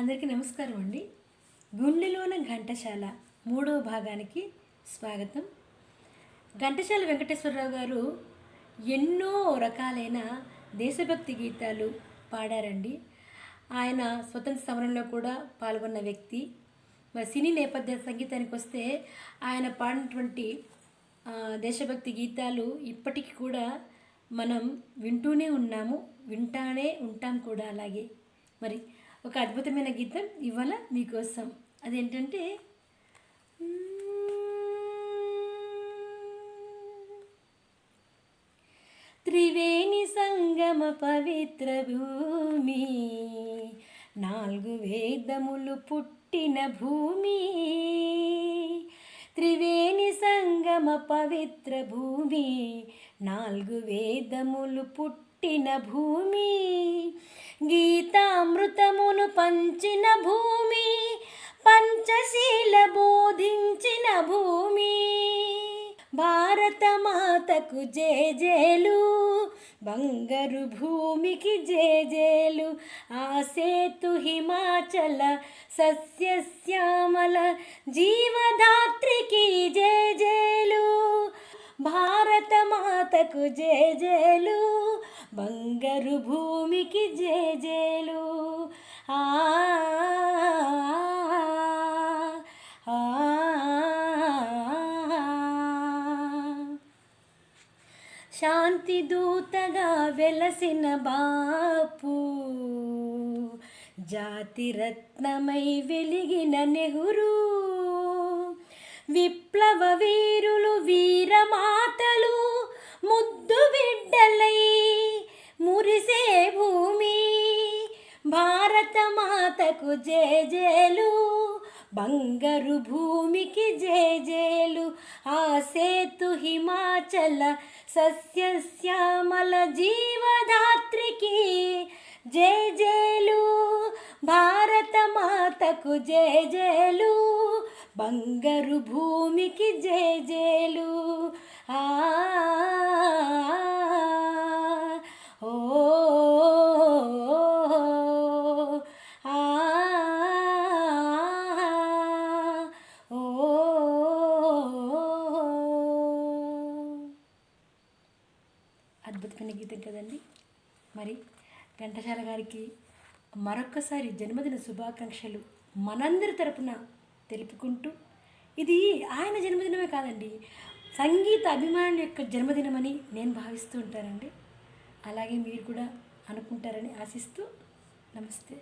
అందరికీ నమస్కారం అండి. గుండెలోన ఘంటశాల మూడవ భాగానికి స్వాగతం. ఘంటశాల వెంకటేశ్వరరావు గారు ఎన్నో రకాలైన దేశభక్తి గీతాలు పాడారండి. ఆయన స్వతంత్ర సమరంలో కూడా పాల్గొన్న వ్యక్తి. మరి సినీ నేపథ్య సంగీతానికి వస్తే ఆయన పాడినటువంటి దేశభక్తి గీతాలు ఇప్పటికీ కూడా మనం వింటూనే ఉన్నాము వింటానే ఉంటాం కూడా అలాగే. మరి ఒక అద్భుతమైన గీతం ఇవాళ మీకోసం? అదేంటంటే త్రివేణి సంగమ పవిత్ర భూమి నాలుగు వేదములు పుట్టిన భూమి. త్రివేణి పరమ పవిత్ర భూమి నాలుగు వేదములు పుట్టిన భూమి గీతామృతమును పంచిన భూమి పంచశీల బోధించిన భూమి. భారతమాతకు జేజేలు బంగారు భూమికి జేజేలు ఆ సేతు హిమాచల సస్యశ్యామల జీవధాత్రికి మాతకు జేజేలు బంగారు భూమికి జేజేలు. ఆ ఆ, శాంతి దూతగా వెలసిన బాపు జాతి రత్నమై వెలిగిన నెహ్రూ. విప్లవ వీరులు వీరమాతలు భారత మాతకు జేజేలు బంగారు భూమికి జేజేలు ఆ సేతు హిమాచల సస్యశ్యామల జీవధాత్రికి జేజేలు భారత మాతకు జేజేలు బంగారు భూమికి జేజేలు ఆ అద్భుతమైన గీతం కదండి? మరి ఘంటసాల గారికి మరొక్కసారి జన్మదిన శుభాకాంక్షలు మనందరి తరపున తెలుపుకుంటూ ఇది ఆయన జన్మదినమే కాదండి సంగీత అభిమానుల యొక్క జన్మదినమని నేను భావిస్తూ ఉంటానండి. అలాగే మీరు కూడా అనుకుంటారని ఆశిస్తూ నమస్తే.